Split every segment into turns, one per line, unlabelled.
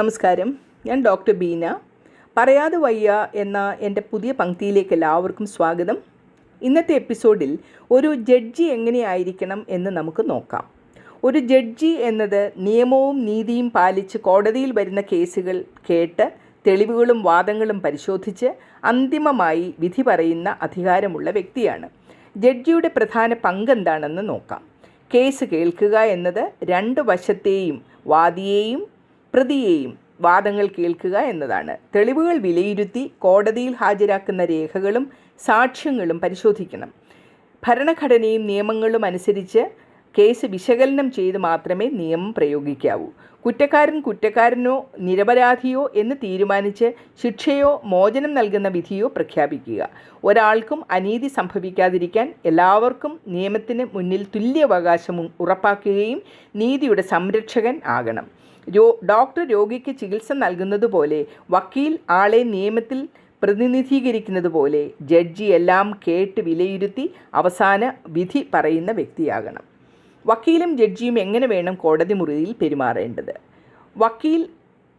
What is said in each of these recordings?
നമസ്കാരം. ഞാൻ ഡോക്ടർ ബീന. പറയാതെ വയ്യ എന്ന എന്റെ പുതിയ പങ്ക്തിയിലേക്ക് എല്ലാവർക്കും സ്വാഗതം. ഇന്നത്തെ എപ്പിസോഡിൽ ഒരു ജഡ്ജി എങ്ങനെയായിരിക്കണം എന്ന് നമുക്ക് നോക്കാം. ഒരു ജഡ്ജി എന്നത് നിയമവും നീതിയും പാലിച്ച് കോടതിയിൽ വരുന്ന കേസുകൾ കേട്ട് തെളിവുകളും വാദങ്ങളും പരിശോധിച്ച് അന്തിമമായി വിധി പറയുന്ന അധികാരമുള്ള വ്യക്തിയാണ്. ജഡ്ജിയുടെ പ്രധാന പങ്കെന്താണെന്ന് നോക്കാം. കേസ് കേൾക്കുക എന്നത് രണ്ട് വശത്തെയും വാദിയെയും പ്രതിയെയും വാദങ്ങൾ കേൾക്കുക എന്നതാണ്. തെളിവുകൾ വിലയിരുത്തി കോടതിയിൽ ഹാജരാക്കുന്ന രേഖകളും സാക്ഷ്യങ്ങളും പരിശോധിക്കണം. ഭരണഘടനയും നിയമങ്ങളും അനുസരിച്ച് കേസ് വിശകലനം ചെയ്ത് മാത്രമേ നിയമം പ്രയോഗിക്കാവൂ. കുറ്റക്കാരൻ കുറ്റക്കാരനോ നിരപരാധിയോ എന്ന് തീരുമാനിച്ച് ശിക്ഷയോ മോചനം നൽകുന്ന വിധിയോ പ്രഖ്യാപിക്കുക. ഒരാൾക്കും അനീതി സംഭവിക്കാതിരിക്കാൻ എല്ലാവർക്കും നിയമത്തിന് മുന്നിൽ തുല്യാവകാശം ഉറപ്പാക്കുകയും നീതിയുടെ സംരക്ഷകൻ ആകണം. ഡോക്ടർ രോഗിക്ക് ചികിത്സ നൽകുന്നത് പോലെ വക്കീൽ ആളെ നിയമത്തിൽ പ്രതിനിധീകരിക്കുന്നത് പോലെ ജഡ്ജി എല്ലാം കേട്ട് വിലയിരുത്തി അവസാന വിധി പറയുന്ന വ്യക്തിയാകണം. വക്കീലും ജഡ്ജിയും എങ്ങനെ വേണം കോടതി മുറിയിൽ പെരുമാറേണ്ടത്? വക്കീൽ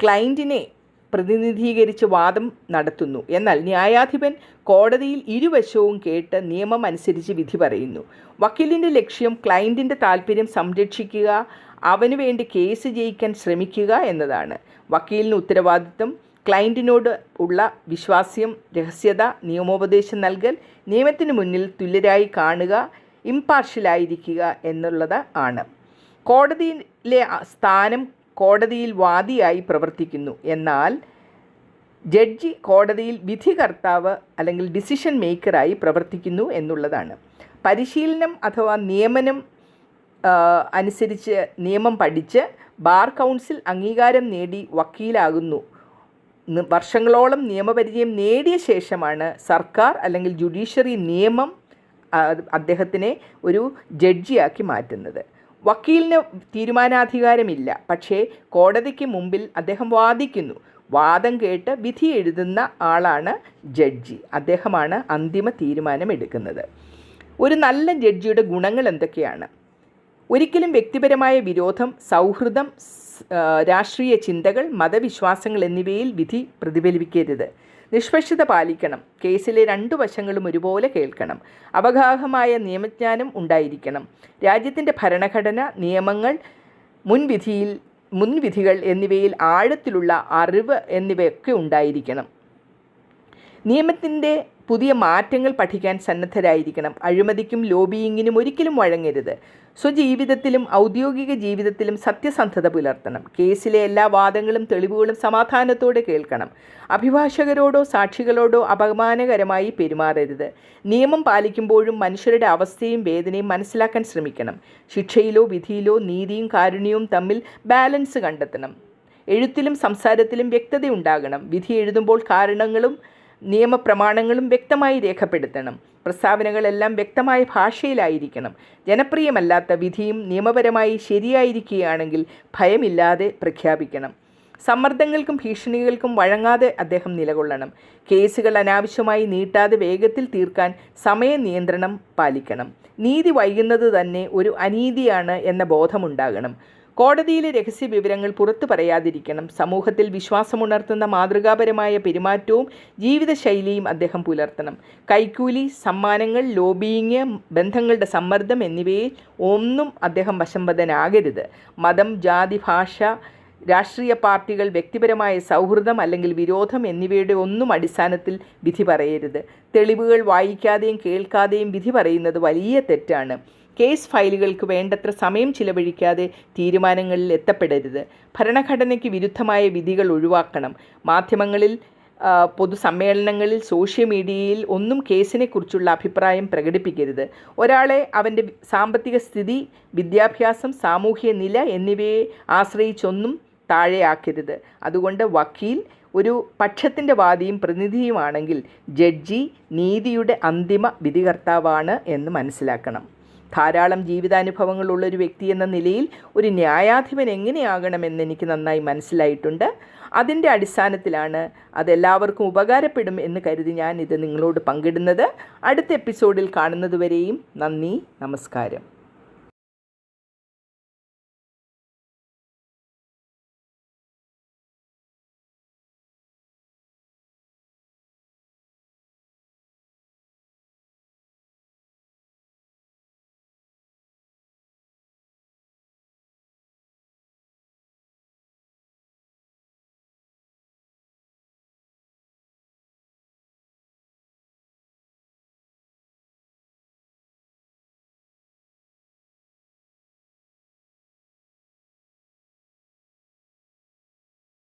ക്ലയന്റിനെ പ്രതിനിധീകരിച്ച് വാദം നടത്തുന്നു. എന്നാൽ ന്യായാധിപൻ കോടതിയിൽ ഇരുവശവും കേട്ട് നിയമം അനുസരിച്ച് വിധി പറയുന്നു. വക്കീലിന്റെ ലക്ഷ്യം ക്ലയന്റിന്റെ താല്പര്യം സംരക്ഷിക്കുക അവന് വേണ്ടി കേസ് ജയിക്കാൻ ശ്രമിക്കുക എന്നതാണ്. വക്കീലിന് ഉത്തരവാദിത്വം ക്ലയന്റിനോട് ഉള്ള വിശ്വാസ്യം രഹസ്യത നിയമോപദേശം നൽകൽ നിയമത്തിന് മുന്നിൽ തുല്യരായി കാണുക ഇമ്പാർഷ്യലായിരിക്കുക എന്നുള്ളത് ആണ്. കോടതിയിലെ സ്ഥാനം കോടതിയിൽ വാദിയായി പ്രവർത്തിക്കുന്നു. എന്നാൽ ജഡ്ജി കോടതിയിൽ വിധികർത്താവ് അല്ലെങ്കിൽ ഡിസിഷൻ മേക്കറായി പ്രവർത്തിക്കുന്നു എന്നുള്ളതാണ്. പരിശീലനം അഥവാ നിയമനം അനുസരിച്ച് നിയമം പഠിച്ച് ബാർ കൗൺസിൽ അംഗീകാരം നേടി വക്കീലാകുന്നു. വർഷങ്ങളോളം നിയമപരിചയം നേടിയ ശേഷമാണ് സർക്കാർ അല്ലെങ്കിൽ ജുഡീഷ്യറി നിയമം അദ്ദേഹത്തിനെ ഒരു ജഡ്ജിയാക്കി മാറ്റുന്നത്. വക്കീലിന് തീരുമാനാധികാരമില്ല. പക്ഷേ കോടതിക്ക് മുമ്പിൽ അദ്ദേഹം വാദിക്കുന്നു. വാദം കേട്ട് വിധി എഴുതുന്ന ആളാണ് ജഡ്ജി. അദ്ദേഹമാണ് അന്തിമ തീരുമാനം എടുക്കുന്നത് ഒരു നല്ല ജഡ്ജിയുടെ ഗുണങ്ങൾ എന്തൊക്കെയാണ്? ഒരിക്കലും വ്യക്തിപരമായ വിരോധം സൗഹൃദം രാഷ്ട്രീയ ചിന്തകൾ മതവിശ്വാസങ്ങൾ എന്നിവയിൽ വിധി പ്രതിഫലിപ്പിക്കരുത്. നിഷ്പക്ഷത പാലിക്കണം. കേസിലെ രണ്ടു വശങ്ങളും ഒരുപോലെ കേൾക്കണം. അവഗാഹമായ നിയമജ്ഞാനം ഉണ്ടായിരിക്കണം. രാജ്യത്തിന്റെ ഭരണഘടന നിയമങ്ങൾ മുൻവിധിയിൽ മുൻവിധികൾ എന്നിവയിൽ ആഴത്തിലുള്ള അറിവ് എന്നിവയൊക്കെ ഉണ്ടായിരിക്കണം. നിയമത്തിന്റെ പുതിയ മാറ്റങ്ങൾ പഠിക്കാൻ സന്നദ്ധരായിരിക്കണം. അഴിമതിക്കും ലോബിയിങ്ങിനും ഒരിക്കലും വഴങ്ങരുത്. സ്വജീവിതത്തിലും ഔദ്യോഗിക ജീവിതത്തിലും സത്യസന്ധത പുലർത്തണം. കേസിലെ എല്ലാ വാദങ്ങളും തെളിവുകളും സമാധാനത്തോടെ കേൾക്കണം. അഭിഭാഷകരോടോ സാക്ഷികളോടോ അപമാനകരമായി പെരുമാറരുത്. നിയമം പാലിക്കുമ്പോഴും മനുഷ്യരുടെ അവസ്ഥയും വേദനയും മനസ്സിലാക്കാൻ ശ്രമിക്കണം. ശിക്ഷയിലോ വിധിയിലോ നീതിയും കാരുണ്യവും തമ്മിൽ ബാലൻസ് കണ്ടെത്തണം. എഴുത്തിലും സംസാരത്തിലും വ്യക്തതയുണ്ടാകണം. വിധി എഴുതുമ്പോൾ കാരണങ്ങളും നിയമപ്രമാണങ്ങളും വ്യക്തമായി രേഖപ്പെടുത്തണം. പ്രസ്താവനകളെല്ലാം വ്യക്തമായ ഭാഷയിലായിരിക്കണം. ജനപ്രിയമല്ലാത്ത വിധിയും നിയമപരമായി ശരിയായിരിക്കുകയാണെങ്കിൽ ഭയമില്ലാതെ പ്രഖ്യാപിക്കണം. സമ്മർദ്ദങ്ങൾക്കും ഭീഷണികൾക്കും വഴങ്ങാതെ അദ്ദേഹം നിലകൊള്ളണം. കേസുകൾ അനാവശ്യമായി നീട്ടാതെ വേഗത്തിൽ തീർക്കാൻ സമയ നിയന്ത്രണം പാലിക്കണം. നീതി വൈകുന്നത് തന്നെ ഒരു അനീതിയാണ് എന്ന ബോധമുണ്ടാകണം. കോടതിയിലെ രഹസ്യ വിവരങ്ങൾ പുറത്തു പറയാതിരിക്കണം. സമൂഹത്തിൽ വിശ്വാസമുണർത്തുന്ന മാതൃകാപരമായ പെരുമാറ്റവും ജീവിതശൈലിയും അദ്ദേഹം പുലർത്തണം. കൈക്കൂലി സമ്മാനങ്ങൾ ലോബിയിങ് ബന്ധങ്ങളുടെ സമ്മർദ്ദം എന്നിവയിൽ ഒന്നും അദ്ദേഹം വശംവദനാകരുത് മതം ജാതി ഭാഷ രാഷ്ട്രീയ പാർട്ടികൾ വ്യക്തിപരമായ സൗഹൃദം അല്ലെങ്കിൽ വിരോധം എന്നിവയുടെ ഒന്നും അടിസ്ഥാനത്തിൽ വിധി പറയരുത്. തെളിവുകൾ വായിക്കാതെയും കേൾക്കാതെയും വിധി പറയുന്നത് വലിയ തെറ്റാണ്. കേസ് ഫയലുകൾക്ക് വേണ്ടത്ര സമയം ചിലവഴിക്കാതെ തീരുമാനങ്ങളിൽ എത്തപ്പെടരുത്. ഭരണഘടനയ്ക്ക് വിരുദ്ധമായ വിധികൾ ഒഴിവാക്കണം. മാധ്യമങ്ങളിൽ പൊതുസമ്മേളനങ്ങളിൽ സോഷ്യൽ മീഡിയയിൽ ഒന്നും കേസിനെക്കുറിച്ചുള്ള അഭിപ്രായം പ്രകടിപ്പിക്കരുത്. ഒരാളെ അവന്റെ സാമ്പത്തിക സ്ഥിതി വിദ്യാഭ്യാസം സാമൂഹ്യ നില എന്നിവയെ ആശ്രയിച്ചൊന്നും താഴെയാക്കരുത്. അതുകൊണ്ട് വക്കീൽ ഒരു പക്ഷത്തിന്റെ വാദിയും പ്രതിനിധിയുമാണെങ്കിൽ ജഡ്ജി നീതിയുടെ അന്തിമ വിധികർത്താവാണ് എന്ന് മനസ്സിലാക്കണം. ധാരാളം ജീവിതാനുഭവങ്ങളുള്ള ഒരു വ്യക്തി എന്ന നിലയിൽ ഒരു ന്യായാധിപൻ എങ്ങനെയാകണമെന്ന് എനിക്ക് നന്നായി മനസ്സിലായിട്ടുണ്ട്. അതിന്റെ അടിസ്ഥാനത്തിലാണ് അതെല്ലാവർക്കും ഉപകാരപ്പെടും എന്ന് കരുതി ഞാൻ ഇത് നിങ്ങളോട് പങ്കിടുന്നത്. അടുത്ത എപ്പിസോഡിൽ കാണുന്നതുവരെയും നന്ദി നമസ്കാരം.